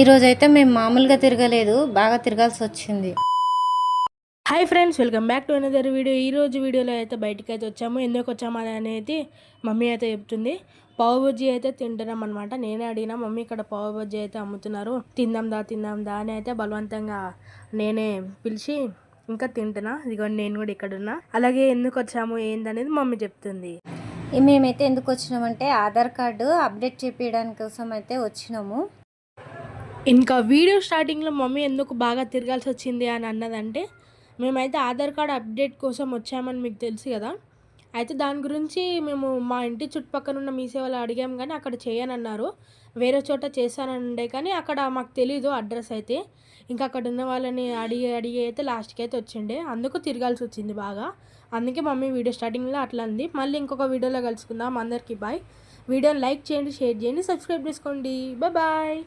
ఈరోజు అయితే మేము మామూలుగా తిరగలేదు బాగా తిరగాల్సి వచ్చింది hi friends welcome back to another video. ఈ రోజు వీడియోలో అయితే బయటికి అయితే వచ్చాము ఎందుకు వచ్చాము అని అనేది మమ్మీ అయితే చెప్తుంది. పావు బజ్జీ అయితే తింటున్నాం అనమాట నేనే అడిగినా మమ్మీ ఇక్కడ పావు బజ్జీ అయితే అమ్ముతున్నారు. తిందాం దా తిందాం దా అని అయితే బలవంతంగా నేనే పిలిచి ఇంకా తింటున్నా. ఇదిగోండి నేను కూడా ఇక్కడ ఉన్నా అలాగే ఎందుకు వచ్చాము ఏందనేది మమ్మీ చెప్తుంది. మేమైతే ఎందుకు వచ్చినామంటే ఆధార్ కార్డు అప్డేట్ చేపించడానికి కోసం అయితే వచ్చినాము. ఇంకా వీడియో స్టార్టింగ్లో మమ్మీ ఎందుకు బాగా తిరగాల్సి వచ్చింది అని అన్నదంటే మేమైతే ఆధార్ కార్డ్ అప్డేట్ కోసం వచ్చామని మీకు తెలుసు కదా. అయితే దాని గురించి మేము మా ఇంటి చుట్టుపక్కల ఉన్న మీ సేవలో అడిగాం కానీ అక్కడ చేయనన్నారు. వేరే చోట చేశానండే కానీ అక్కడ మాకు తెలీదు అడ్రస్ అయితే. ఇంకా అక్కడ ఉన్న వాళ్ళని అడిగి అడిగి అయితే లాస్ట్కి అయితే వచ్చిండే. అందుకు తిరగాల్సి వచ్చింది బాగా. అందుకే మమ్మీ వీడియో స్టార్టింగ్లో అట్లా అంది. మళ్ళీ ఇంకొక వీడియోలో కలుసుకుందాం. అందరికీ బాయ్. వీడియోని లైక్ చేయండి షేర్ చేయండి సబ్స్క్రైబ్ చేసుకోండి. Bye bye.